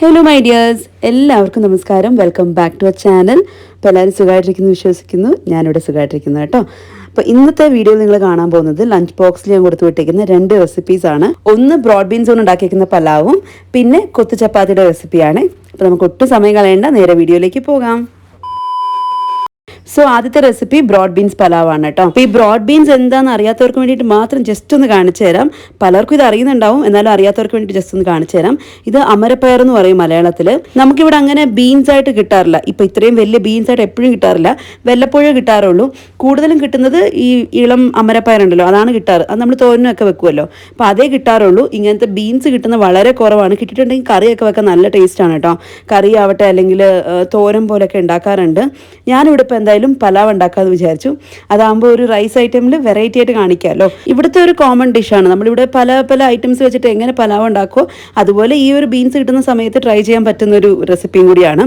Hello my dears എല്ലാവർക്കും നമസ്കാരം. Welcome back to our channel അപ്പോൾ എല്ലാവരും സുഖമായിട്ടിരിക്കുന്നു വിശ്വസിക്കുന്നു. ഞാനിവിടെ സുഖമായിട്ടിരിക്കുന്നു കേട്ടോ. അപ്പോൾ ഇന്നത്തെ വീഡിയോ നിങ്ങൾ കാണാൻ പോകുന്നത് ലഞ്ച് ബോക്സിൽ ഞാൻ കൊടുത്തു വിട്ടേക്കുന്ന രണ്ട് റെസിപ്പീസ് ആണ്. ഒന്ന് ബ്രോഡ് ബീൻസ് കൊണ്ട് ഉണ്ടാക്കിയിരിക്കുന്ന പലാവും പിന്നെ കൊത്തു ചപ്പാത്തിയുടെ റെസിപ്പിയാണ് അപ്പോൾ നമുക്ക് ഒട്ടും സമയം കളയേണ്ട. നേരെ വീഡിയോയിലേക്ക് പോകാം. സോ ആദ്യത്തെ റെസിപ്പി ബ്രോഡ് ബീൻസ് പലാവാണ് കേട്ടോ അപ്പോൾ ഈ ബ്രോഡ് ബീൻസ് എന്താണെന്ന് അറിയാത്തവർക്ക് വേണ്ടിയിട്ട് മാത്രം ജസ്റ്റ് ഒന്ന് കാണിച്ചു തരാം. പലർക്കും ഇത് അറിയുന്നുണ്ടാവും. എന്നാലും അറിയാത്തവർക്ക് വേണ്ടിയിട്ട് ജസ്റ്റ് ഒന്ന് കാണിച്ചു തരാം. ഇത് അമരപ്പയർ എന്ന് പറയും മലയാളത്തിൽ നമുക്കിവിടെ അങ്ങനെ ബീൻസ് ആയിട്ട് കിട്ടാറില്ല. ഇപ്പൊ ഇത്രയും വലിയ ബീൻസ് ആയിട്ട് എപ്പോഴും കിട്ടാറില്ല. വല്ലപ്പോഴേ കിട്ടാറുള്ളൂ. കൂടുതലും കിട്ടുന്നത് ഈ ഇളം അമരപ്പയർ ഉണ്ടല്ലോ അതാണ് കിട്ടാറ്. അത് നമ്മൾ തോരനൊക്കെ വെക്കുമല്ലോ അപ്പോൾ അതേ കിട്ടാറുള്ളൂ. ഇങ്ങനത്തെ ബീൻസ് കിട്ടുന്ന വളരെ കുറവാണ്. കിട്ടിയിട്ടുണ്ടെങ്കിൽ കറിയൊക്കെ വെക്കാൻ നല്ല ടേസ്റ്റ് ആണ് കേട്ടോ കറി ആവട്ടെ അല്ലെങ്കിൽ തോരൻ പോലെയൊക്കെ ഉണ്ടാക്കാറുണ്ട്. ഞാനിവിടെ ഇപ്പോൾ എന്തായാലും പലാവ് ഉണ്ടാക്കാമെന്ന് വിചാരിച്ചു. അതാകുമ്പോൾ ഒരു റൈസ് ഐറ്റമിൽ വെറൈറ്റി ആയിട്ട് കാണിക്കാമല്ലോ ഇവിടുത്തെ ഒരു കോമൺ ഡിഷാണ് നമ്മളിവിടെ പല പല ഐറ്റംസ് വെച്ചിട്ട് എങ്ങനെ പലാവ് ഉണ്ടാക്കുമോ അതുപോലെ ഈ ഒരു ബീൻസ് കിട്ടുന്ന സമയത്ത് ട്രൈ ചെയ്യാൻ പറ്റുന്ന ഒരു റെസിപ്പിയും കൂടിയാണ്.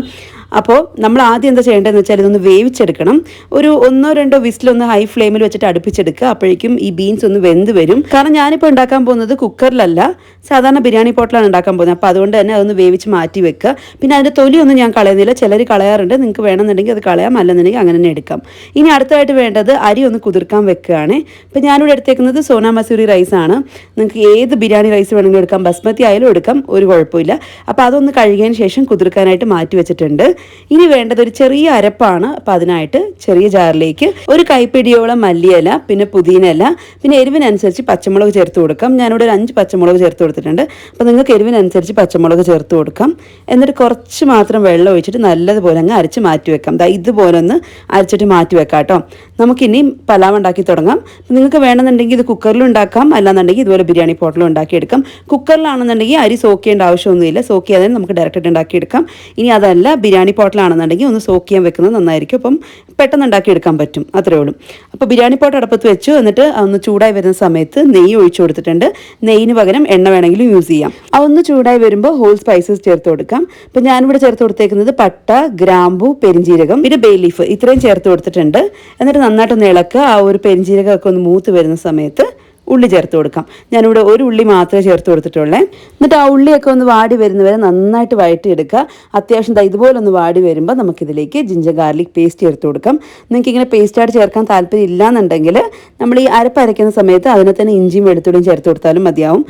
അപ്പോൾ നമ്മൾ ആദ്യം എന്താ ചെയ്യേണ്ടതെന്ന് വെച്ചാൽ ഇതൊന്ന് വേവിച്ചെടുക്കണം. ഒരു ഒന്നോ രണ്ടോ വിസിലൊന്ന് ഹൈ ഫ്ലെയിമിൽ വെച്ചിട്ട് അടുപ്പിച്ചെടുക്കുക. അപ്പോഴേക്കും ഈ ബീൻസ് ഒന്ന് വെന്ത് വരും. കാരണം ഞാനിപ്പോൾ ഉണ്ടാക്കാൻ പോകുന്നത് കുക്കറിലല്ല സാധാരണ ബിരിയാണി പോട്ടിലാണ് ഉണ്ടാക്കാൻ പോകുന്നത്. അപ്പോൾ അതുകൊണ്ട് തന്നെ അതൊന്ന് വേവിച്ച് മാറ്റി വെക്കുക. പിന്നെ അതിന്റെ തൊലിയൊന്നും ഞാൻ കളയുന്നില്ല. ചിലർ കളയാറുണ്ട്. നിങ്ങൾക്ക് വേണമെന്നുണ്ടെങ്കിൽ അത് കളയാം. അല്ലെന്നുണ്ടെങ്കിൽ അങ്ങനെ തന്നെ എടുക്കാം. ഇനി അടുത്തതായിട്ട് വേണ്ടത് അരി ഒന്ന് കുതിർക്കാൻ വെക്കുകയാണ്. ഇപ്പം ഞാനിവിടെ എടുത്തേക്കുന്നത് സോനാ മസൂരി റൈസ് ആണ്. നിങ്ങൾക്ക് ഏത് ബിരിയാണി റൈസ് വേണമെങ്കിലും എടുക്കാം. ബസ്മതി ആയാലും എടുക്കാം. ഒരു കുഴപ്പമില്ല. അപ്പോൾ അതൊന്ന് കഴുകിയതിന് ശേഷം കുതിർക്കാനായിട്ട് മാറ്റി വെച്ചിട്ടുണ്ട്. ഇനി വേണ്ടത് ഒരു ചെറിയ അരപ്പാണ്. അപ്പം അതിനായിട്ട് ചെറിയ ജാറിലേക്ക് ഒരു കൈപ്പിടിയോളം മല്ലിയില പിന്നെ പുതിനയില പിന്നെ എരിവിനനുസരിച്ച് പച്ചമുളക് ചേർത്ത് കൊടുക്കാം. ഞാനിവിടെ ഒരു അഞ്ച് പച്ചമുളക് ചേർത്ത് കൊടുത്തിട്ടുണ്ട്. അപ്പോൾ നിങ്ങൾക്ക് എരിവിനനുസരിച്ച് പച്ചമുളക് ചേർത്ത് കൊടുക്കാം. എന്നിട്ട് കുറച്ച് മാത്രം വെള്ളം ഒഴിച്ചിട്ട് നല്ലതുപോലെ അങ്ങ് അരച്ച് മാറ്റി വെക്കാം. ദാ ഇതുപോലെ ഒന്ന് അരച്ചിട്ട് മാറ്റി വെക്കാം കേട്ടോ. നമുക്കിനി പലാവ് ഉണ്ടാക്കി തുടങ്ങാം. നിങ്ങൾക്ക് വേണമെന്നുണ്ടെങ്കിൽ ഇത് കുക്കറിൽ ഉണ്ടാക്കാം. അല്ലാന്നുണ്ടെങ്കിൽ ഇതുപോലെ ബിരിയാണി പോട്ടിലും ഉണ്ടാക്കിയെടുക്കാം. കുക്കറിലാണെന്നുണ്ടെങ്കിൽ അരി സോക്ക് ചെയ്യേണ്ട ആവശ്യമൊന്നുമില്ല. സോക്ക് ചെയ്യാതെ നമുക്ക് ഡയറക്റ്റായിട്ട് ഉണ്ടാക്കിയെടുക്കാം. ഇനി അതല്ല ബിരിയാണി പോട്ടിലാണെന്നുണ്ടെങ്കിൽ ഒന്ന് സോക്ക് ചെയ്യാൻ വെക്കുന്നത് നന്നായിരിക്കും. അപ്പം പെട്ടെന്ന് ഉണ്ടാക്കി എടുക്കാൻ പറ്റും. അത്രേ ഉള്ളൂ. അപ്പോൾ ബിരിയാണി പോട്ട് അടുപ്പത്ത് വെച്ചു. എന്നിട്ട് ഒന്ന് ചൂടായി വരുന്ന സമയത്ത് നെയ്യ് ഒഴിച്ചു കൊടുത്തിട്ടുണ്ട്. നെയ്യിന് പകരം എണ്ണ വേണമെങ്കിലും യൂസ് ചെയ്യാം. ഒന്ന് ചൂടായി വരുമ്പോൾ ഹോൾ സ്പൈസസ് ചേർത്ത് കൊടുക്കാം. അപ്പം ഞാനിവിടെ ചേർത്ത് കൊടുത്തേക്കുന്നത് പട്ട ഗ്രാമ്പു പെരിഞ്ചീരകം പിന്നെ ബേ ലീഫ് ഇത്രയും ചേർത്ത് കൊടുത്തിട്ടുണ്ട്. എന്നിട്ട് നന്നായിട്ടൊന്ന് ഇളക്കുക. ആ ഒരു പെരിഞ്ചീരകമൊക്കെ ഒന്ന് മൂത്ത് വരുന്ന സമയത്ത് ഉള്ളി ചേർത്ത് കൊടുക്കാം. ഞാനിവിടെ ഒരു ഉള്ളി മാത്രമേ ചേർത്ത് കൊടുത്തിട്ടുള്ളേ. എന്നിട്ട് ആ ഉള്ളിയൊക്കെ ഒന്ന് വാടി വരുന്നവരെ നന്നായിട്ട് വഴറ്റിയെടുക്കുക. അത്യാവശ്യം ഇതുപോലെ ഒന്ന് വാടി വരുമ്പോൾ നമുക്കിതിലേക്ക് ജിഞ്ചർ ഗാർലിക് പേസ്റ്റ് ചേർത്ത് കൊടുക്കാം. നിങ്ങൾക്ക് ഇങ്ങനെ പേസ്റ്റായിട്ട് ചേർക്കാൻ താല്പര്യം ഇല്ലാന്നുണ്ടെങ്കിൽ നമ്മൾ ഈ അരപ്പ് അരയ്ക്കുന്ന സമയത്ത് അതിനെ തന്നെ ഇഞ്ചിയും വെളുത്തുള്ളിയും ചേർത്ത് കൊടുത്താലും മതിയാവും.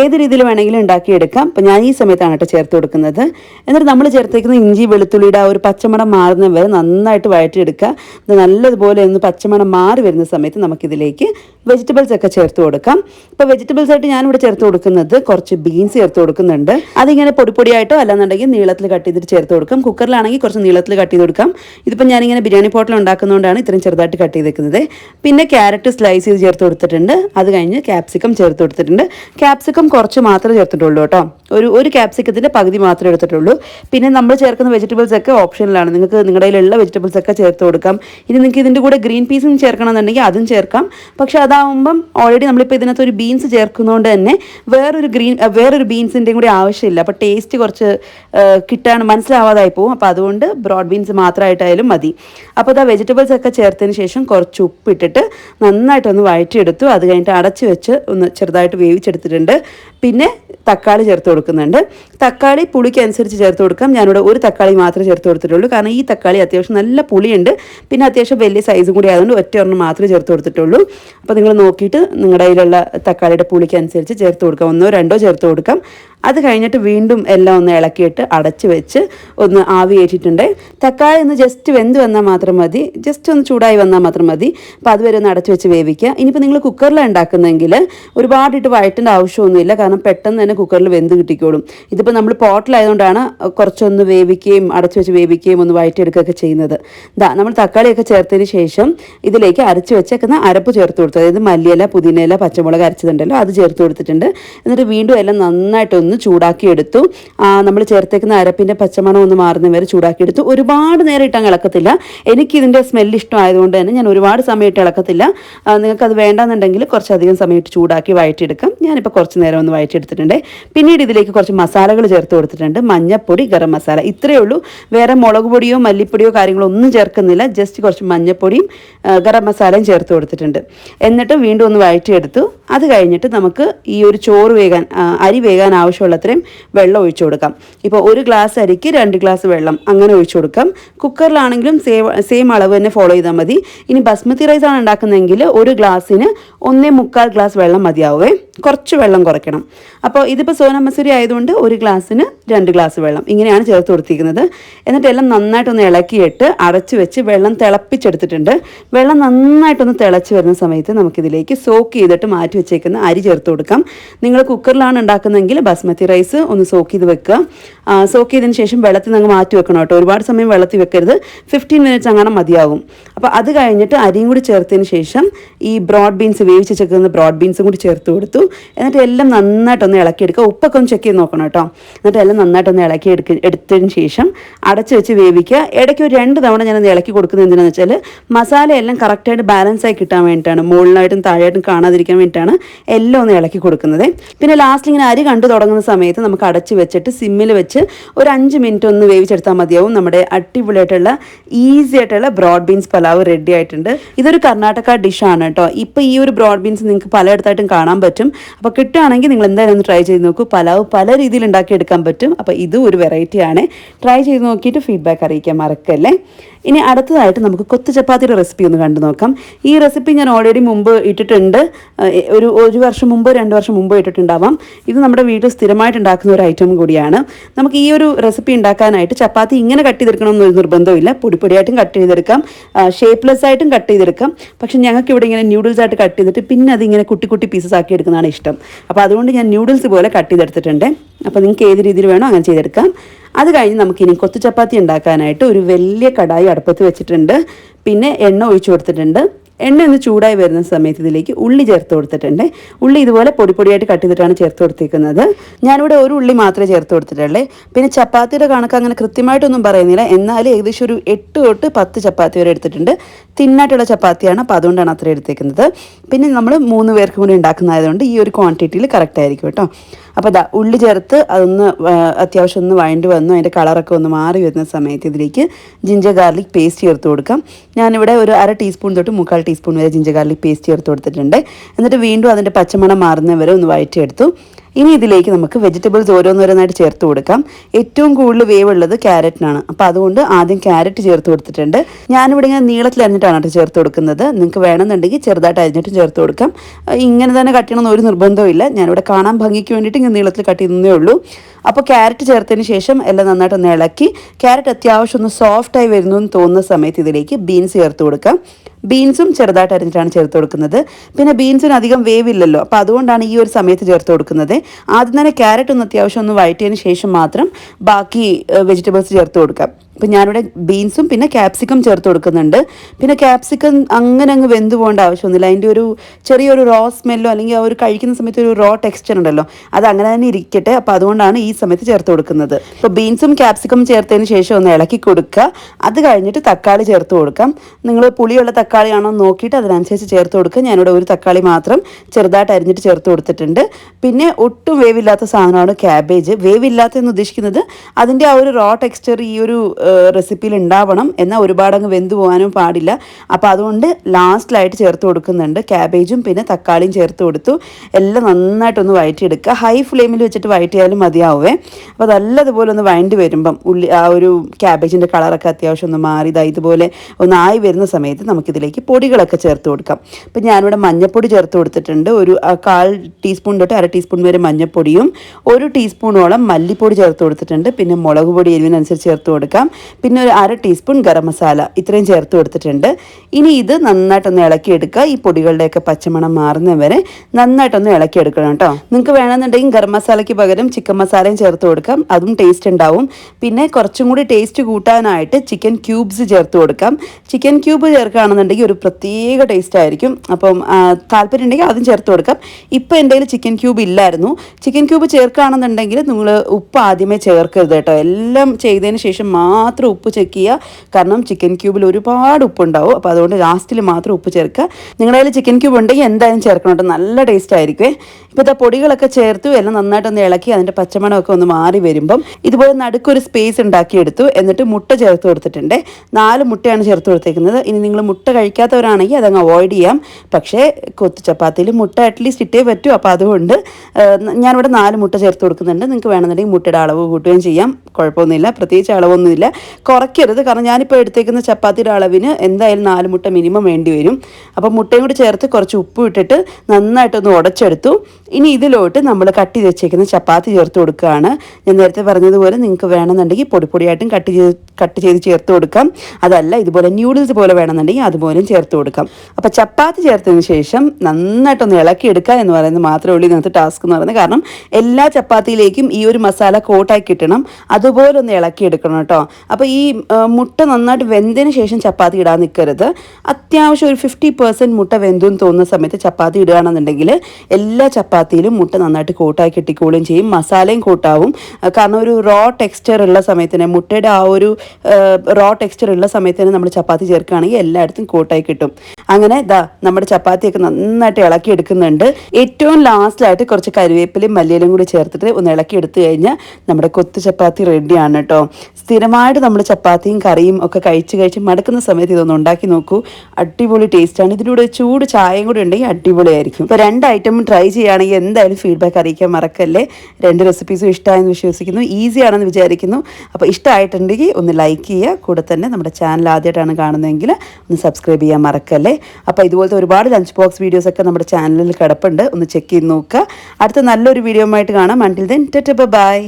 ഏത് രീതിയിൽ വേണമെങ്കിലും ഉണ്ടാക്കിയെടുക്കാം. അപ്പം ഞാൻ ഈ സമയത്താണ് കേട്ടോ ചേർത്ത് കൊടുക്കുന്നത്. എന്നിട്ട് നമ്മൾ ചേർത്തേക്കുന്ന ഇഞ്ചി വെളുത്തുള്ളിയുടെ ആ ഒരു പച്ചമണം മാറുന്ന വരെ നന്നായിട്ട് വഴറ്റിയെടുക്കുക. നല്ലതുപോലെ ഒന്ന് പച്ചമണം മാറി വരുന്ന സമയത്ത് നമുക്കിതിലേക്ക് വെജിറ്റബിൾസ് ഒക്കെ ചേർത്ത് കൊടുക്കാം. ഇപ്പോൾ വെജിറ്റബിൾസ് ആയിട്ട് ഞാൻ ഇവിടെ ചേർത്ത് കൊടുക്കുന്നത് കുറച്ച് ബീൻസ് ചേർത്ത് കൊടുക്കുന്നുണ്ട്. അതിങ്ങനെ പൊടിപ്പൊടിയായിട്ടോ അല്ലാന്നുണ്ടെങ്കിൽ നീളത്തിൽ കട്ട് ചെയ്തിട്ട് ചേർത്ത് കൊടുക്കാം. കുക്കറിലാണെങ്കിൽ കുറച്ച് നീളത്തിൽ കട്ട് ചെയ്ത് കൊടുക്കാം. ഇതിപ്പോൾ ഞാനിങ്ങനെ ബിരിയാണി പോട്ടിൽ ഉണ്ടാക്കുന്നതുകൊണ്ടാണ് ഇത്രയും ചെറുതായിട്ട് കട്ട് ചെയ്തേക്കുന്നത് പിന്നെ ക്യാരറ്റ് സ്ലൈസ് ചെയ്ത് ചേർത്ത് കൊടുത്തിട്ടുണ്ട്. അത് കഴിഞ്ഞ് ക്യാപ്സിക്കം ചേർത്ത് കൊടുത്തിട്ടുണ്ട്. ക്യാപ്സിക്കം കുറച്ച് മാത്രമേ ചേർത്തിട്ടുള്ളൂ കേട്ടോ. ഒരു ഒരു ക്യാപ്സിക്കത്തിന്റെ പകുതി മാത്രമേ എടുത്തിട്ടുള്ളൂ. പിന്നെ നമ്മൾ ചേർക്കുന്ന വെജിറ്റബിൾസ് ഒക്കെ ഓപ്ഷനിലാണ് നിങ്ങൾക്ക് നിങ്ങളുടെ കയ്യിലുള്ള വെജിറ്റബിൾസ് ഒക്കെ ചേർത്ത് കൊടുക്കാം. ഇനി നിങ്ങൾക്ക് ഇതിന്റെ കൂടെ ഗ്രീൻ പീസും ചേർക്കണമെന്നുണ്ടെങ്കിൽ അതും ചേർക്കാം. പക്ഷെ അതാവുമ്പം ഓൾറെഡി നമ്മളിപ്പോൾ ഇതിനകത്ത് ഒരു ബീൻസ് ചേർക്കുന്നതുകൊണ്ട് തന്നെ വേറൊരു ഗ്രീൻ വേറൊരു ബീൻസിന്റെയും കൂടി ആവശ്യമില്ല. അപ്പോൾ ടേസ്റ്റ് കുറച്ച് കിട്ടാൻ മനസ്സിലാവാതായി പോകും. അപ്പോൾ അതുകൊണ്ട് ബ്രോഡ് ബീൻസ് മാത്രമായിട്ടായാലും മതി. അപ്പോൾ അതാ വെജിറ്റബിൾസ് ഒക്കെ ചേർത്തതിന് ശേഷം കുറച്ച് ഉപ്പിട്ടിട്ട് നന്നായിട്ടൊന്ന് വഴറ്റിയെടുത്തു. അത് കഴിഞ്ഞിട്ട് അടച്ചു വെച്ച് ഒന്ന് ചെറുതായിട്ട് വേവിച്ചെടുത്തിട്ടുണ്ട്. പിന്നെ തക്കാളി ചേർത്ത് കൊടുക്കുന്നുണ്ട്. തക്കാളി പുളിക്ക് അനുസരിച്ച് ചേർത്ത് കൊടുക്കാം. ഞാനിവിടെ ഒരു തക്കാളി മാത്രമേ ചേർത്ത് കൊടുത്തിട്ടുള്ളൂ. കാരണം ഈ തക്കാളി അത്യാവശ്യം നല്ല പുളിയുണ്ട്. പിന്നെ അത്യാവശ്യം വലിയ സൈസും കൂടി ആയതുകൊണ്ട് ഒറ്റ ഒരെണ്ണം മാത്രമേ ചേർത്ത് കൊടുത്തിട്ടുള്ളൂ. അപ്പോൾ നിങ്ങൾ നോക്കിയിട്ട് നിങ്ങളുടെ കയ്യിലുള്ള തക്കാളിയുടെ പുളിക്ക് അനുസരിച്ച് ചേർത്ത് കൊടുക്കാം. ഒന്നോ രണ്ടോ ചേർത്ത് കൊടുക്കാം. അത് കഴിഞ്ഞിട്ട് വീണ്ടും എല്ലാം ഒന്ന് ഇളക്കിയിട്ട് അടച്ച് വെച്ച് ഒന്ന് ആവി ഏറ്റിട്ടുണ്ട്. തക്കാളി ഒന്ന് ജസ്റ്റ് വെന്ത് വന്നാൽ മാത്രം മതി. ജസ്റ്റ് ഒന്ന് ചൂടായി വന്നാൽ മാത്രം മതി. അപ്പോൾ അതുവരെ ഒന്ന് അടച്ച് വെച്ച് വേവിക്കുക. ഇനിയിപ്പോൾ നിങ്ങൾ കുക്കറിൽ ഉണ്ടാക്കുന്നതെങ്കിൽ ഒരുപാടിട്ട് വഴറ്റേണ്ട ആവശ്യമൊന്നുമില്ല. കാരണം പെട്ടെന്ന് തന്നെ കുക്കറിൽ വെന്ത് കിട്ടിക്കോളും ഇതിപ്പോൾ നമ്മൾ പോട്ടിലായതുകൊണ്ടാണ് കുറച്ചൊന്ന് വേവിക്കുകയും അടച്ചു വെച്ച് വേവിക്കുകയും ഒന്ന് വഴറ്റിയെടുക്കുകയൊക്കെ ചെയ്യുന്നത്. ഇതാ നമ്മൾ തക്കാളിയൊക്കെ ചേർത്തതിന് ശേഷം ഇതിലേക്ക് അരച്ച് വെച്ചേക്കുന്ന അരപ്പ് ചേർത്ത് കൊടുത്തു. അതായത് മല്ലിയില പുതിനയില പച്ചമുളക് അരച്ചതുണ്ടല്ലോ അത് ചേർത്ത് കൊടുത്തിട്ടുണ്ട്. എന്നിട്ട് വീണ്ടും എല്ലാം നന്നായിട്ടൊന്ന് ചൂടാക്കിയെടുത്തു. നമ്മൾ ചേർത്തേക്കുന്ന അരപ്പിന്റെ പച്ചമണം ഒന്ന് മാറുന്ന വരെ ചൂടാക്കിയെടുത്തു. ഒരുപാട് നേരം ഇട്ടങ്ങ് ഇളക്കത്തില്ല. എനിക്കിതിന്റെ സ്മെല്ല് ഇഷ്ടമായതുകൊണ്ട് തന്നെ ഞാൻ ഒരുപാട് സമയം ഇട്ട് ഇളക്കത്തില്ല. നിങ്ങൾക്കത് വേണ്ടെന്നുണ്ടെങ്കിൽ കുറച്ചധികം സമയം ഇട്ട് ചൂടാക്കി വഴറ്റിയെടുക്കാം ഞാനിപ്പോൾ കുറച്ച് നേരം ഒന്ന് വഴറ്റിയെടുത്തിട്ടുണ്ട് പിന്നീട് ഇതിലേക്ക് കുറച്ച് മസാലകൾ ചേർത്ത് കൊടുത്തിട്ടുണ്ട്. മഞ്ഞപ്പൊടി ഗരം മസാല. ഇത്രയേ ഉള്ളൂ. വേറെ മുളക് പൊടിയോ മല്ലിപ്പൊടിയോ കാര്യങ്ങളോ ഒന്നും ചേർക്കുന്നില്ല. ജസ്റ്റ് കുറച്ച് മഞ്ഞപ്പൊടിയും ഗരം മസാലയും ചേർത്ത് കൊടുത്തിട്ടുണ്ട്. എന്നിട്ട് വീണ്ടും ഒന്ന് വഴറ്റിയെടുത്തു. അത് കഴിഞ്ഞിട്ട് നമുക്ക് ഈ ഒരു ചോറ് വേകാൻ അരി വേകാൻ ആവശ്യമുള്ളത്രയും വെള്ളം ഒഴിച്ചു കൊടുക്കാം. ഇപ്പോൾ ഒരു ഗ്ലാസ് അരിക്ക് രണ്ട് ഗ്ലാസ് വെള്ളം അങ്ങനെ ഒഴിച്ചു കൊടുക്കാം. കുക്കറിലാണെങ്കിലും സെയിം സെയിം അളവ് തന്നെ ഫോളോ ചെയ്താൽ മതി. ഇനി ബസ്മതി റൈസ് ആണ് ഉണ്ടാക്കുന്നതെങ്കിൽ ഒരു ഗ്ലാസ്സിന് ഒന്നേ മുക്കാൽ ഗ്ലാസ് വെള്ളം മതിയാവുകയും കുറച്ച് വെള്ളം കുറയ്ക്കണം. അപ്പോൾ ഇതിപ്പോൾ സോന ആയതുകൊണ്ട് ഒരു ഗ്ലാസ്സിന് രണ്ട് ഗ്ലാസ് വെള്ളം. ഇങ്ങനെയാണ് ചേർത്ത് കൊടുത്തിരിക്കുന്നത്. എന്നിട്ട് എല്ലാം നന്നായിട്ടൊന്ന് ഇളക്കിയിട്ട് അടച്ചു വെച്ച് വെള്ളം തിളപ്പിച്ചെടുത്തിട്ടുണ്ട്. വെള്ളം നന്നായിട്ടൊന്ന് തിളച്ച് വരുന്ന സമയത്ത് നമുക്കിതിലേക്ക് സോക്ക് ചെയ്തിട്ട് മാറ്റി വെച്ചേക്കുന്ന അരി ചേർത്ത് കൊടുക്കാം. നിങ്ങൾ കുക്കറിലാണ് ഉണ്ടാക്കുന്നതെങ്കിൽ ബസ്മതി റൈസ് ഒന്ന് സോക്ക് ചെയ്ത് വെക്കുക. സോക്ക് ചെയ്തതിന് ശേഷം വെള്ളത്തിൽ നിങ്ങൾ മാറ്റി വെക്കണം കേട്ടോ. ഒരുപാട് സമയം വെള്ളത്തിൽ വെക്കരുത്. ഫിഫ്റ്റീൻ മിനിറ്റ്സ് അങ്ങനെ മതിയാകും. അപ്പോൾ അത് കഴിഞ്ഞിട്ട് അരിയും കൂടി ചേർത്തതിന് ശേഷം ഈ ബ്രോഡ് ബീൻസ് വേവിച്ച് ചേർക്കുന്ന ബ്രോഡ് ബീൻസും കൂടി ചേർത്ത് കൊടുത്തു. എന്നിട്ട് എല്ലാം നന്നായിട്ടൊന്ന് ഇളക്കിയെടുക്കുക. ഉപ്പൊക്കെ ഒന്ന് ചെക്ക് ചെയ്ത് നോക്കണം കേട്ടോ. എന്നിട്ട് എല്ലാം നന്നായിട്ടൊന്ന് ഇളക്കി എടുക്ക എടുത്തതിന് ശേഷം അടച്ച് വെച്ച് വേവിക്കുക. ഇടയ്ക്ക് ഒരു രണ്ട് തവണ ഞാനത് ഇളക്കി കൊടുക്കുന്നത് എന്തിനാണെന്ന് വെച്ചാൽ മസാല എല്ലാം കറക്റ്റായിട്ട് ബാലൻസ് ആയി കിട്ടാൻ വേണ്ടിയിട്ടാണ്. മുകളിലായിട്ടും താഴെയായിട്ടും കാണാതിരിക്കാൻ വേണ്ടിയിട്ടാണ് എല്ലാം ഒന്ന് ഇളക്കി കൊടുക്കുന്നത്. പിന്നെ ലാസ്റ്റ് ഇങ്ങനെ അരി കണ്ടു തുടങ്ങുന്ന സമയത്ത് നമുക്ക് അടച്ച് വെച്ചിട്ട് സിമ്മിൽ വെച്ച് ഒരു അഞ്ച് മിനിറ്റ് ഒന്ന് വേവിച്ചെടുത്താൽ മതിയാവും. നമ്മുടെ അടിപൊളിയായിട്ടുള്ള ഈസി ആയിട്ടുള്ള ബ്രോഡ് ബീൻസ് പലാവ് റെഡി ആയിട്ടുണ്ട്. ഇതൊരു കർണാടക ഡിഷാണ് കേട്ടോ. ഇപ്പോൾ ഈ ഒരു ബ്രോഡ് ബീൻസ് നിങ്ങൾക്ക് പലയിടത്തായിട്ടും കാണാൻ പറ്റും. അപ്പോൾ കിട്ടുകയാണെങ്കിൽ നിങ്ങൾ എന്തായാലും ഒന്ന് ട്രൈ ചെയ്ത് നോക്കൂ. പലാവ് പല രീതിയിൽ ഉണ്ടാക്കിയെടുക്കാൻ പറ്റും. അപ്പോൾ ഇതും ഒരു വെറൈറ്റിയാണ് ട്രൈ ചെയ്ത് നോക്കിയിട്ട് ഫീഡ്ബാക്ക് അറിയിക്കാൻ മറക്കല്ലേ. ഇനി അടുത്തതായിട്ട് നമുക്ക് കൊത്തു ചപ്പാത്തിയുടെ റെസിപ്പി ഒന്ന് കണ്ടു നോക്കാം. ഈ റെസിപ്പി ഞാൻ ഓൾറെഡി മുമ്പ് ഇട്ടിട്ടുണ്ട്. ഒരു ഒരു വർഷം മുമ്പ് രണ്ട് വർഷം മുമ്പ് ഇട്ടിട്ടുണ്ടാവാം. ഇത് നമ്മുടെ വീട്ടിൽ സ്ഥിരമായിട്ട് ഉണ്ടാക്കുന്ന ഒരു ഐറ്റം കൂടിയാണ്. നമുക്ക് ഈ ഒരു റെസിപ്പി ഉണ്ടാക്കാനായിട്ട് ചപ്പാത്തി ഇങ്ങനെ കട്ട് ചെയ്തെടുക്കണം എന്നൊരു നിർബന്ധമില്ല. പൊടിപ്പൊടിയായിട്ടും കട്ട് ചെയ്തെടുക്കാം. ഷേപ്പ്ലെസ് ആയിട്ടും കട്ട് ചെയ്തെടുക്കാം. പക്ഷെ ഞങ്ങൾക്ക് ഇവിടെ ഇങ്ങനെ ന്യൂഡിൽസ് ആയിട്ട് കട്ട് ചെയ്തിട്ട് പിന്നെ അതിങ്ങനെ കുട്ടി കുട്ടി പീസസ് ആക്കി എടുക്കുന്നതാണ് ഇഷ്ടം. അപ്പോൾ അതുകൊണ്ട് ഞാൻ ന്യൂഡിൽസ് പോലെ കട്ട് ചെയ്തെടുത്തിട്ടുണ്ട്. അപ്പോൾ നിങ്ങൾക്ക് ഏത് രീതിയിൽ വേണോ അങ്ങനെ ചെയ്തെടുക്കാം. അത് കഴിഞ്ഞ് നമുക്കിനി കൊത്തു ചപ്പാത്തി ഉണ്ടാക്കാനായിട്ട് ഒരു വലിയ കടായി അടുപ്പത്ത് വെച്ചിട്ടുണ്ട്. പിന്നെ എണ്ണ ഒഴിച്ചു കൊടുത്തിട്ടുണ്ട്. എണ്ണ ഒന്ന് ചൂടായി വരുന്ന സമയത്ത് ഇതിലേക്ക് ഉള്ളി ചേർത്ത് കൊടുത്തിട്ടുണ്ട്. ഉള്ളി ഇതുപോലെ പൊടി പൊടിയായിട്ട് കട്ട് ചെയ്തിട്ടാണ് ചേർത്ത് കൊടുത്തിരിക്കുന്നത്. ഞാനിവിടെ ഒരു ഉള്ളി മാത്രമേ ചേർത്ത് കൊടുത്തിട്ടുള്ളൂ. പിന്നെ ചപ്പാത്തിയുടെ കണക്ക് അങ്ങനെ കൃത്യമായിട്ടൊന്നും പറയുന്നില്ല. എന്നാലും ഏകദേശം ഒരു എട്ട് തൊട്ട് പത്ത് ചപ്പാത്തി വരെ എടുത്തിട്ടുണ്ട്. തിന്നായിട്ടുള്ള ചപ്പാത്തിയാണ്. അപ്പോൾ അതുകൊണ്ടാണ് അത്ര എടുത്തേക്കുന്നത്. പിന്നെ നമ്മൾ മൂന്ന് പേർക്ക് കൂടി ഉണ്ടാക്കുന്നതായതുകൊണ്ട് ഈ ഒരു ക്വാണ്ടിറ്റിയിൽ കറക്റ്റ് ആയിരിക്കും കേട്ടോ. അപ്പോൾ ദാ ഉള്ളി ചേർത്ത് അതൊന്ന് അത്യാവശ്യം ഒന്ന് വഴണ്ടി വന്നു. അതിന്റെ കളറൊക്കെ ഒന്ന് മാറി വരുന്ന സമയത്ത് ഇതിലേക്ക് ജിഞ്ചർ ഗാർലിക് പേസ്റ്റ് ചേർത്ത് കൊടുക്കാം. ഞാനിവിടെ ഒരു അര ടീസ്പൂൺ തൊട്ട് മുക്കാൽ ടീസ്പൂൺ വരെ ജിഞ്ചർ ഗാർലിക് പേസ്റ്റ് ചേർത്ത് കൊടുത്തിട്ടുണ്ട്. എന്നിട്ട് വീണ്ടും അതിന്റെ പച്ചമണം മാറുന്നവരെ ഒന്ന് വഴറ്റിയെടുത്തു. ഇനി ഇതിലേക്ക് നമുക്ക് വെജിറ്റബിൾസ് ഓരോന്നോരോന്നായിട്ട് ചേർത്ത് കൊടുക്കാം. ഏറ്റവും കൂടുതൽ വേവുള്ളത് ക്യാരറ്റിനാണ്. അപ്പോൾ അതുകൊണ്ട് ആദ്യം ക്യാരറ്റ് ചേർത്ത് കൊടുത്തിട്ടുണ്ട്. ഞാനിവിടെ ഇങ്ങനെ നീളത്തിൽ അരിഞ്ഞിട്ടാണ് കേട്ടോ ചേർത്ത് കൊടുക്കുന്നത്. നിങ്ങൾക്ക് വേണമെന്നുണ്ടെങ്കിൽ ചെറുതായിട്ട് അരിഞ്ഞിട്ടും ചേർത്ത് കൊടുക്കാം. ഇങ്ങനെ തന്നെ കട്ട് ചെയ്യണമെന്ന് ഒരു നിർബന്ധവും ഇല്ല. ഞാനിവിടെ കാണാൻ ഭംഗിക്ക് വേണ്ടിയിട്ട് ഇങ്ങനെ നീളത്തിൽ കട്ട് ചെയ്യുന്നേ ഉള്ളൂ. അപ്പോൾ ക്യാരറ്റ് ചേർത്തതിന് ശേഷം എല്ലാം നന്നായിട്ടൊന്ന് ഇളക്കി. ക്യാരറ്റ് അത്യാവശ്യം ഒന്ന് സോഫ്റ്റായി വരുന്നു എന്ന് തോന്നുന്ന സമയത്ത് ഇതിലേക്ക് ബീൻസ് ചേർത്ത് കൊടുക്കാം. ബീൻസും ചെറുതായിട്ട് അരിഞ്ഞിട്ടാണ് ചേർത്ത് കൊടുക്കുന്നത്. പിന്നെ ബീൻസിന് അധികം വേവില്ലല്ലോ. അപ്പോൾ അതുകൊണ്ടാണ് ഈ ഒരു സമയത്ത് ചേർത്ത് കൊടുക്കുന്നത്. ആദ്യം തന്നെ ക്യാരറ്റ് ഒന്ന് അത്യാവശ്യം ഒന്ന് വഴറ്റിയതിന് ശേഷം മാത്രം ബാക്കി വെജിറ്റബിൾസ് ചേർത്ത് കൊടുക്കാം. ഇപ്പം ഞാനിവിടെ ബീൻസും പിന്നെ ക്യാപ്സിക്കം ചേർത്ത് കൊടുക്കുന്നുണ്ട്. പിന്നെ ക്യാപ്സിക്കം അങ്ങനെ അങ്ങ് വെന്ത് പോകേണ്ട ആവശ്യമൊന്നുമില്ല. അതിന്റെ ഒരു ചെറിയൊരു റോ സ്മെല്ലോ അല്ലെങ്കിൽ ആ ഒരു കഴിക്കുന്ന സമയത്ത് ഒരു റോ ടെക്സ്ചർ ഉണ്ടല്ലോ അത് അങ്ങനെ തന്നെ ഇരിക്കട്ടെ. അപ്പോൾ അതുകൊണ്ടാണ് ഈ സമയത്ത് ചേർത്ത് കൊടുക്കുന്നത്. ഇപ്പോൾ ബീൻസും ക്യാപ്സിക്കം ചേർത്തതിന് ശേഷം ഒന്ന് ഇളക്കി കൊടുക്കുക. അത് കഴിഞ്ഞിട്ട് തക്കാളി ചേർത്ത് കൊടുക്കാം. നിങ്ങൾ പുളിയുള്ള തക്കാളിയാണോ നോക്കിയിട്ട് അതിനനുസരിച്ച് ചേർത്ത് കൊടുക്കുക. ഞാനിവിടെ ഒരു തക്കാളി മാത്രം ചെറുതായിട്ട് അരിഞ്ഞിട്ട് ചേർത്ത് കൊടുത്തിട്ടുണ്ട്. പിന്നെ ഒട്ടും വേവില്ലാത്ത സാധനമാണ് ക്യാബേജ് വേവില്ലാത്തതെന്ന് ഉദ്ദേശിക്കുന്നത് അതിന്റെ ആ ഒരു റോ ടെക്സ്ചർ ഈ ഒരു റെസിപ്പിയിൽ ഉണ്ടാവണം എന്നാൽ ഒരുപാട് വെന്തു പോകാനും പാടില്ല. അപ്പോൾ അതുകൊണ്ട് ലാസ്റ്റിലായിട്ട് ചേർത്ത് കൊടുക്കുന്നുണ്ട്. ക്യാബേജും പിന്നെ തക്കാളിയും ചേർത്ത് കൊടുത്തു. എല്ലാം നന്നായിട്ടൊന്ന് വഴറ്റിയെടുക്കുക ഹൈ ഫ്ലെയിമിൽ വെച്ചിട്ട് വഴറ്റിയാലും മതിയാവുമേ അപ്പോൾ നല്ലതുപോലെ ഒന്ന് വഴണ്ടി വരുമ്പം ഉള്ളി ആ ഒരു ക്യാബേജിന്റെ കളറൊക്കെ അത്യാവശ്യം ഒന്ന് മാറി. ഇതാ ഇതുപോലെ ഒന്ന് ആയി വരുന്ന സമയത്ത് നമുക്കിതിലേക്ക് പൊടികളൊക്കെ ചേർത്ത് കൊടുക്കാം. ഇപ്പം ഞാനിവിടെ മഞ്ഞൾപ്പൊടി ചേർത്ത് കൊടുത്തിട്ടുണ്ട്. ഒരു കാൽ ടീസ്പൂൺ തൊട്ട് അര ടീസ്പൂൺ വരെ മഞ്ഞൾപ്പൊടിയും ഒരു ടീസ്പൂണോളം മല്ലിപ്പൊടി ചേർത്ത് കൊടുത്തിട്ടുണ്ട്. പിന്നെ മുളക് പൊടി എരിവിനനുസരിച്ച് ചേർത്ത് കൊടുക്കാം. പിന്നെ ഒരു അര ടീസ്പൂൺ ഗരം മസാല ഇത്രയും ചേർത്ത് കൊടുത്തിട്ടുണ്ട്. ഇനി ഇത് നന്നായിട്ടൊന്ന് ഇളക്കിയെടുക്കുക. ഈ പൊടികളുടെയൊക്കെ പച്ചമണം മാറുന്ന വരെ നന്നായിട്ടൊന്ന് ഇളക്കിയെടുക്കണം കേട്ടോ. നിങ്ങൾക്ക് വേണമെന്നുണ്ടെങ്കിൽ ഗരം മസാലയ്ക്ക് പകരം ചിക്കൻ മസാലയും ചേർത്ത് കൊടുക്കാം. അതും ടേസ്റ്റ് ഉണ്ടാവും. പിന്നെ കുറച്ചും കൂടി ടേസ്റ്റ് കൂട്ടാനായിട്ട് ചിക്കൻ ക്യൂബ്സ് ചേർത്ത് കൊടുക്കാം. ചിക്കൻ ക്യൂബ് ചേർക്കുകയാണെന്നുണ്ടെങ്കിൽ ഒരു പ്രത്യേക ടേസ്റ്റ് ആയിരിക്കും. അപ്പം താല്പര്യം ഉണ്ടെങ്കിൽ അതും ചേർത്ത് കൊടുക്കാം. ഇപ്പം എന്റെ കയ്യിൽ ചിക്കൻ ക്യൂബ് ഇല്ലായിരുന്നു. ചിക്കൻ ക്യൂബ് ചേർക്കുകയാണെന്നുണ്ടെങ്കിൽ നിങ്ങൾ ഉപ്പ് ആദ്യമേ ചേർക്കരുത് കേട്ടോ. എല്ലാം ചെയ്തതിന് ശേഷം മാത്രം മാത്രം ഉപ്പ് ചെക്ക് ചെയ്യുക. കാരണം ചിക്കൻ ക്യൂബിൽ ഒരുപാട് ഉപ്പുണ്ടാവും. അപ്പോൾ അതുകൊണ്ട് ലാസ്റ്റിൽ മാത്രം ഉപ്പ് ചേർക്കുക. നിങ്ങളുടെ കയ്യിൽ ചിക്കൻ ക്യൂബ് ഉണ്ടെങ്കിൽ എന്തായാലും ചേർക്കണം കേട്ടോ. നല്ല ടേസ്റ്റ് ആയിരിക്കും ഇപ്പോൾ ഇതാ പൊടികളൊക്കെ ചേർത്തു എല്ലാം നന്നായിട്ടൊന്ന് ഇളക്കി അതിന്റെ പച്ചമണമൊക്കെ ഒന്ന് മാറി വരുമ്പം ഇതുപോലെ നടുക്കൊരു സ്പേസ് ഉണ്ടാക്കിയെടുത്തു. എന്നിട്ട് മുട്ട ചേർത്ത് കൊടുത്തിട്ടുണ്ട്. നാല് മുട്ടയാണ് ചേർത്ത് കൊടുത്തേക്കുന്നത്. ഇനി നിങ്ങൾ മുട്ട കഴിക്കാത്തവരാണെങ്കിൽ അതങ്ങ് അവോയ്ഡ് ചെയ്യാം. പക്ഷേ കൊത്തു ചപ്പാത്തിയിൽ മുട്ട അറ്റ്ലീസ്റ്റ് ഇട്ടേ പറ്റൂ. അപ്പോൾ അതുകൊണ്ട് ഞാനിവിടെ നാല് മുട്ട ചേർത്ത് കൊടുക്കുന്നുണ്ട്. നിങ്ങൾക്ക് വേണമെന്നുണ്ടെങ്കിൽ മുട്ടയുടെ അളവ് കൂട്ടുകയും ചെയ്യാം. കുഴപ്പമൊന്നുമില്ല. പ്രത്യേകിച്ച് അളവൊന്നുമില്ല. കുറയ്ക്കരുത്. കാരണം ഞാനിപ്പോൾ എടുത്തേക്കുന്ന ചപ്പാത്തിയുടെ അളവിന് എന്തായാലും നാല് മുട്ട മിനിമം വേണ്ടി വരും. അപ്പോൾ മുട്ടയും കൂടി ചേർത്ത് കുറച്ച് ഉപ്പ് ഇട്ടിട്ട് നന്നായിട്ടൊന്ന് ഉടച്ചെടുത്തു. ഇനി ഇതിലോട്ട് നമ്മൾ കട്ട് ചെയ്ത് വെച്ചേക്കുന്ന ചപ്പാത്തി ചേർത്ത് കൊടുക്കുകയാണ്. ഞാൻ നേരത്തെ പറഞ്ഞതുപോലെ നിങ്ങൾക്ക് വേണമെന്നുണ്ടെങ്കിൽ പൊടി പൊടിയായിട്ടും കട്ട് ചെയ്ത് കട്ട് ചെയ്ത് ചേർത്ത് കൊടുക്കാം. അതല്ല ഇതുപോലെ ന്യൂഡിൽസ് പോലെ വേണമെന്നുണ്ടെങ്കിൽ അതുപോലെയും ചേർത്ത് കൊടുക്കാം. അപ്പോൾ ചപ്പാത്തി ചേർത്തതിന് ശേഷം നന്നായിട്ടൊന്ന് ഇളക്കി എടുക്കുക എന്ന് പറയുന്നത് മാത്രമേ ഉള്ളൂ ഇതിനകത്ത് ടാസ്ക് എന്ന് പറയുന്നത്. കാരണം എല്ലാ ചപ്പാത്തിയിലേക്കും ഈ ഒരു മസാല കോട്ടായി കിട്ടണം. അതുപോലെ ഒന്ന് ഇളക്കി എടുക്കണം കേട്ടോ. അപ്പോൾ ഈ മുട്ട നന്നായിട്ട് വെന്തതിന് ശേഷം ചപ്പാത്തി ഇടാൻ നിൽക്കരുത്. അത്യാവശ്യം ഒരു ഫിഫ്റ്റി പെർസെന്റ് മുട്ട വെന്തു എന്ന് തോന്നുന്ന സമയത്ത് ചപ്പാത്തി ഇടുകയാണെന്നുണ്ടെങ്കിൽ എല്ലാ ചപ്പാത്തിയിലും മുട്ട നന്നായിട്ട് കോട്ടായി കിട്ടിക്കോളുകയും ചെയ്യും. മസാലയും കോട്ടാവും. കാരണം ഒരു റോ ടെക്സ്ചർ ഉള്ള സമയത്തിന് മുട്ടയുടെ ആ ഒരു റോ ടെക്സ്ചർ ഉള്ള സമയത്ത് തന്നെ നമ്മൾ ചപ്പാത്തി ചേർക്കുകയാണെങ്കിൽ എല്ലായിടത്തും കോട്ടായി കിട്ടും. അങ്ങനെ ഇതാ നമ്മുടെ ചപ്പാത്തിയൊക്കെ നന്നായിട്ട് ഇളക്കി എടുക്കുന്നുണ്ട് ഏറ്റവും ലാസ്റ്റിലായിട്ട് കുറച്ച് കരിവേപ്പിലയും മല്ലിയിലും കൂടി ചേർത്തിട്ട് ഒന്ന് ഇളക്കി എടുത്തു കഴിഞ്ഞാൽ നമ്മുടെ കൊത്തു ചപ്പാത്തി റെഡിയാണ് കേട്ടോ. സ്ഥിരമായിട്ട് നമ്മൾ ചപ്പാത്തിയും കറിയും ഒക്കെ കഴിച്ച് കഴിച്ച് മടക്കുന്ന സമയത്ത് ഇതൊന്ന് ഉണ്ടാക്കി നോക്കൂ. അടിപൊളി ടേസ്റ്റാണ് ഇതിലൂടെ ചൂട് ചായയും കൂടി ഉണ്ടെങ്കിൽ അടിപൊളിയായിരിക്കും. ഇപ്പോൾ രണ്ട് ഐറ്റമും ട്രൈ ചെയ്യുകയാണെങ്കിൽ എന്തായാലും ഫീഡ്ബാക്ക് അറിയിക്കാൻ മറക്കല്ലേ? രണ്ട് റെസിപ്പീസും ഇഷ്ടമായെന്ന് വിശ്വസിക്കുന്നു. ഈസിയാണെന്ന് വിചാരിക്കുന്നു. അപ്പോൾ ഇഷ്ടമായിട്ടുണ്ടെങ്കിൽ ഒന്ന് ലൈക്ക് ചെയ്യുക. കൂടെ തന്നെ നമ്മുടെ ചാനൽ ആദ്യമായിട്ടാണ് കാണുന്നതെങ്കിൽ ഒന്ന് സബ്സ്ക്രൈബ് ചെയ്യാൻ മറക്കല്ലേ? അപ്പോൾ ഇതുപോലത്തെ ഒരുപാട് ലഞ്ച് ബോക്സ് വീഡിയോസ് ഒക്കെ നമ്മുടെ ചാനലിൽ കിടപ്പുണ്ട്. ഒന്ന് ചെക്ക് ചെയ്ത് നോക്കുക. അടുത്ത നല്ലൊരു വീഡിയോ ആയിട്ട് കാണാം. Until then bye